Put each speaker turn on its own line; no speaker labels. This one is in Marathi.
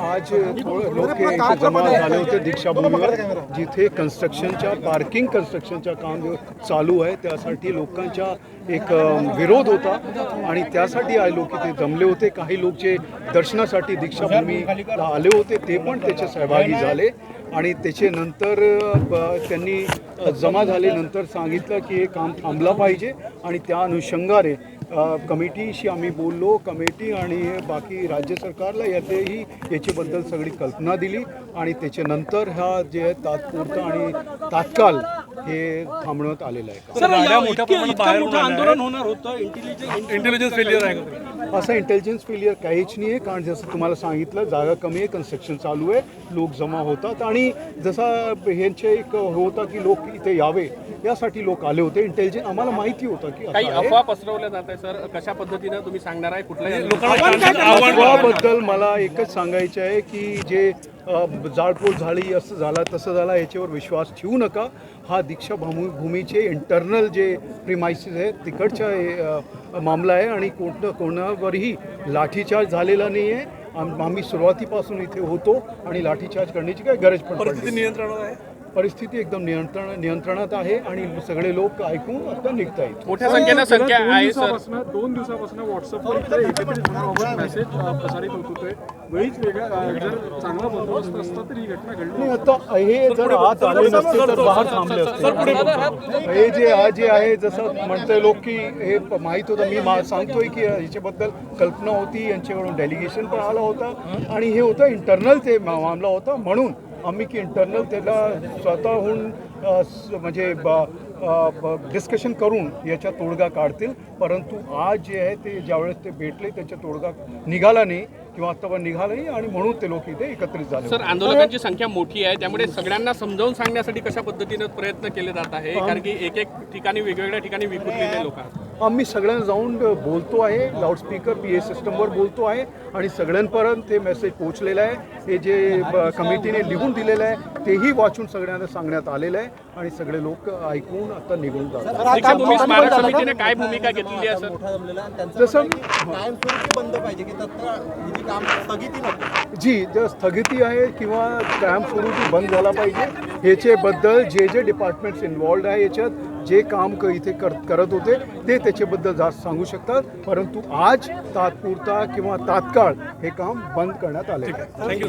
आज लोक जमा झाले होते दीक्षाभूमीवर जिथे कन्स्ट्रक्शनच्या पार्किंग कन्स्ट्रक्शनच्या काम जो चालू आहे त्यासाठी लोकांचा एक विरोध होता. आणि त्यासाठी आज लोक इथे जमले होते. काही लोक जे दर्शनासाठी दीक्षाभूमीला आले होते ते पण त्याचे सहभागी झाले. आणि त्याचे नंतर अ, ब- त्यांनी जमा झाल्यानंतर सांगितलं की हे काम थांबलं पाहिजे आणि त्या अनुषंगाने कमिटीशी आम्ही बोललो कमिटी आणि बाकी राज्य सरकारला याचेही याच्याबद्दल सगळी कल्पना दिली आणि त्याच्यानंतर ह्या जे तात्पुरता तात्पुरतं आणि तात्काळ हे थांबवण्यात आलेलं आहे
सर आंदोलन होणार होतं इंटेलिजन्स फेलियर आहे का?
असं इंटेलिजन्स फेलियर काहीच नाही आहे कारण जसं तुम्हाला सांगितलं जागा कमी आहे कन्स्ट्रक्शन चालू आहे लोक जमा होतात. आणि जसा ह्यांचे एक होता की लोक इथे यावे यासाठी लोक आले होते. इंटेलिजन्स आम्हाला माहिती होतं की
काही
आहे.
अफवा पसरवल्या जात आहे सर. कशा पद्धतीनं तुम्ही सांगणार आहे? कुठल्या.
अफवाबद्दल मला एकच सांगायचं आहे की जे जाळपोळ झाली असं झाला तसं झाला याच्यावर विश्वास ठेवू नका. हा दीक्षा भूमी भूमीचे इंटरनल जे प्रिमायसिस आहेत तिकडचा हे, मामला आहे आणि कोण कोणावरही लाठीचार्ज झालेला नाही आहे आम- आम्ही सुरुवातीपासून इथे होतो आणि लाठीचार्ज करण्याची काही गरज पण
नियंत्रणात आहे?
परिस्थिती एकदम नियंत्रण नियंत्रणात आहे आणि सगळे लोक ऐकून आता निघता येत
मोठ्या संख्येनं संख्या आहे सर.
दोन दिवसापासून व्हॉट्सअपवर एकत्रित मेसेज प्रसारित होत होते वेळीच वेगळा जर चांगला बंदोबस्त असता तर ही घटना घडली
नाही आता हे जर आत आले नसते तर बाहेर थांबले असते. हे जे आज जे आहे जसं म्हणतोय लोक की हे माहीत होतं मी सांगतोय की याच्याबद्दल कल्पना होती यांच्याकडून डेलिगेशन पण आलं होतं. आणि हे होतं इंटरनल ते मामला होता म्हणून. आम्ही की इंटरनल त्याला स्वतःहून म्हणजे डिस्कशन करून याच्या तोडगा काढतील. परंतु आज जे आहे ते ज्यावेळेस ते भेटले त्याच्या तोडगा निघाला नाही किंवा आत्तापर्यंत निघाला नाही आणि म्हणून ते लोक इथे एकत्रित झाले.
सर. आंदोलकांची संख्या मोठी आहे. त्यामुळे सगळ्यांना समजावून सांगण्यासाठी कशा पद्धतीनं प्रयत्न केले जात आहे कारण की एक एक ठिकाणी वेगवेगळ्या ठिकाणी विखुरलेले लोक
आम्ही सगळ्यांना जाऊन बोलतो आहे लाऊडस्पीकर पी ए सिस्टमवर बोलतो आहे आणि सगळ्यांपर्यंत ते मेसेज पोहोचलेलं आहे. हे जे कमिटीने लिहून दिलेलं आहे तेही वाचून सगळ्यांना सांगण्यात आलेलं आहे आणि सगळे लोक ऐकून आता निघून जातात.
काय भूमिका घेतलेली आहे
त्यांचं
जसं
कायमस्वरूपी बंद पाहिजे की तत्काळ हिची काम स्थगिती नको.
जी जर स्थगिती आहे किंवा कायमस्वरूपी बंद झाला पाहिजे ह्याच्याबद्दल जे जे डिपार्टमेंट्स इन्वॉल्ड आहे याच्यात जे काम क इथे कर करत होते ते त्याच्याबद्दल जास्त सांगू शकतात. परंतु आज तात्पुरता किंवा तात्काळ हे काम बंद करण्यात आले आहे.
थँक्यू